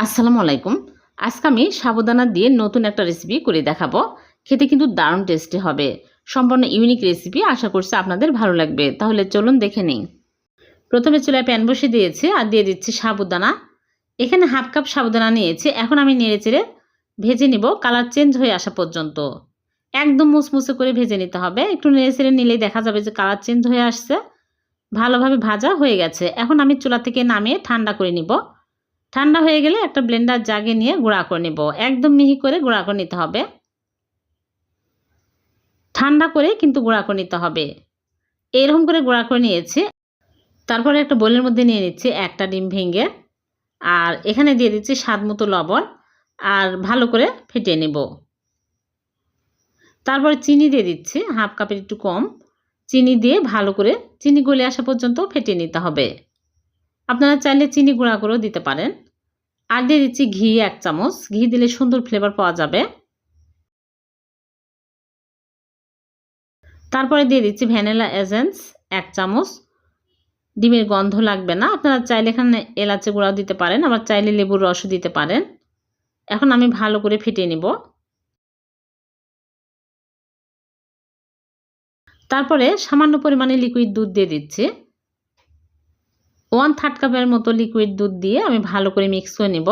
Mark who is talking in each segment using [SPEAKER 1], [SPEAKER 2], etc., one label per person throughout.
[SPEAKER 1] আসসালামু আলাইকুম। আজকে আমি সাবুদানা দিয়ে নতুন একটা রেসিপি করে দেখাবো। খেতে কিন্তু দারুণ টেস্টি হবে। সম্পূর্ণ ইউনিক রেসিপি আশা করছি আপনাদের ভালো লাগবে। তাহলে চলুন দেখে নিই। প্রথমে চুলায় প্যান বসে দিয়েছি আর দিয়ে দিচ্ছি সাবুদানা। এখানে হাফ কাপ সাবুদানা নিয়েছি। এখন আমি নেড়ে চেড়ে ভেজে নিব। কালার চেঞ্জ হয়ে আসা পর্যন্ত। একদম মুসমুসে করে ভেজে নিতে হবে। একটু নেড়ে চেড়ে নিলেই দেখা যাবে যে কালার চেঞ্জ হয়ে আসছে। ভালোভাবে ভাজা হয়ে গেছে। এখন আমি চুলা থেকে নামিয়ে ঠান্ডা করে নিব। ঠান্ডা হয়ে গেলে একটা ব্লেন্ডার জাগে নিয়ে গুঁড়া করে নেব। একদম মিহি করে গুঁড়া করে নিতে হবে। ঠান্ডা করে কিন্তু গুঁড়া করে নিতে হবে। এরকম করে গুঁড়া করে নিয়েছি। তারপরে একটা বোলের মধ্যে নিয়ে নিচ্ছি একটা ডিম ভেঙে। আর এখানে দিয়ে দিচ্ছি স্বাদ মতো লবণ। আর ভালো করে ফেটিয়ে নেব। তারপরে চিনি দিয়ে দিচ্ছি, হাফ কাপের একটু কম। চিনি দিয়ে ভালো করে, চিনি গলে আসা পর্যন্ত ফেটিয়ে নিতে হবে। আপনারা চাইলে চিনি গুঁড়া করেও দিতে পারেন। আর দিয়ে দিচ্ছি ঘি এক চামচ। ঘি দিলে সুন্দর ফ্লেভার পাওয়া যাবে। তারপরে দিয়ে দিচ্ছি ভ্যানিলা এজেন্স এক চামচ। ডিমের গন্ধ লাগবে না। আপনারা চাইলে এখানে এলাচি গুঁড়াও দিতে পারেন, আবার চাইলে লেবুর রসও দিতে পারেন। এখন আমি ভালো করে ফেটিয়ে নিব। তারপরে সামান্য পরিমাণে লিকুইড দুধ দিয়ে দিচ্ছি। ওয়ান থার্ড কাপের মতো লিকুইড দুধ দিয়ে আমি ভালো করে মিক্স করে নেব।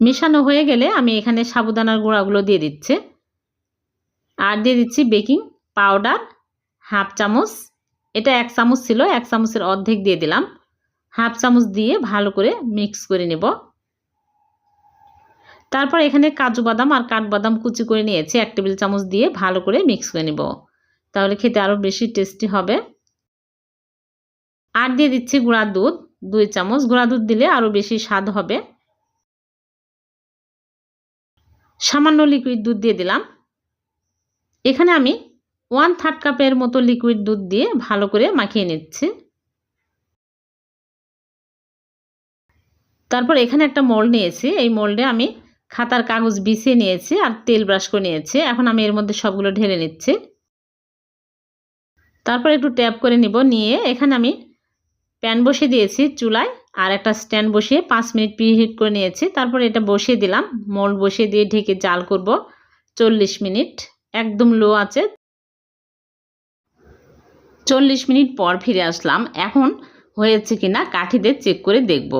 [SPEAKER 1] মেশানো হয়ে গেলে আমি এখানে সাবুদানার গুঁড়াগুলো দিয়ে দিচ্ছি। আর দিয়ে দিচ্ছি বেকিং পাউডার হাফ চামচ। এটা এক চামচ ছিল, এক চামচের অর্ধেক দিয়ে দিলাম। হাফ চামচ দিয়ে ভালো করে মিক্স করে নেব। তারপর এখানে কাজু বাদাম আর কাঠবাদাম কুচি করে নিয়েছি, এক টেবিল চামচ দিয়ে ভালো করে মিক্স করে নেব। তাহলে খেতে আরও বেশি টেস্টি হবে। আর দিয়ে দিচ্ছি গুঁড়া দুধ, দুই চামচ। গুঁড়া দুধ দিলে আরও বেশি স্বাদ হবে। সামান্য লিকুইড দুধ দিয়ে দিলাম। এখানে আমি ওয়ান থার্ড কাপের মতো লিকুইড দুধ দিয়ে ভালো করে মাখিয়ে নিচ্ছি। তারপর এখানে একটা মোল্ড নিয়েছি। এই মোল্ডে আমি খাতার কাগজ বিছিয়ে নিয়েছি আর তেল ব্রাশ করে নিয়েছি। এখন আমি এর মধ্যে সবগুলো ঢেলে নিচ্ছি। তারপর একটু ট্যাপ করে নিব। নিয়ে এখানে আমি প্যান বসিয়ে দিয়েছি চুলায়, আর একটা স্ট্যান্ড বসিয়ে পাঁচ মিনিট প্রিহিট করে নিয়েছি। তারপর এটা বসিয়ে দিলাম মোল্ড বসিয়ে দিয়ে ঢেকে জাল করব চল্লিশ মিনিট, একদম লো আছে। চল্লিশ মিনিট পর ফিরে আসলাম, এখন হয়েছে কিনা কাঠিদের চেক করে দেখব।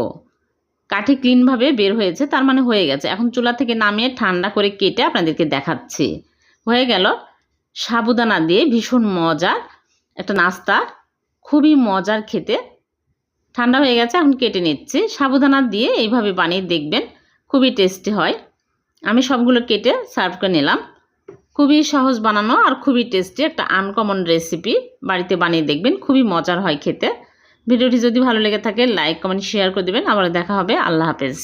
[SPEAKER 1] কাঠি ক্লিনভাবে বের হয়েছে, তার মানে হয়ে গেছে। এখন চুলা থেকে নামিয়ে ঠান্ডা করে কেটে আপনাদেরকে দেখাচ্ছি। হয়ে গেল সাবুদানা দিয়ে ভীষণ মজার একটা নাস্তা, খুবই মজার খেতে। ঠান্ডা হয়ে গেছে, এখন কেটে নিচ্ছি। সাবুদানা দিয়ে এইভাবে বানিয়ে দেখবেন, খুবই টেস্টি হয়। আমি সবগুলো কেটে সার্ভ করে নিলাম। খুবই সহজ বানানো আর খুবই টেস্টি একটা আনকমন রেসিপি বাড়িতে বানিয়ে দেখবেন, খুবই মজার হয় খেতে। ভিডিওটি যদি ভালো লেগে থাকে লাইক কমেন্ট শেয়ার করে দেবেন। আবার দেখা হবে। আল্লাহ হাফেজ।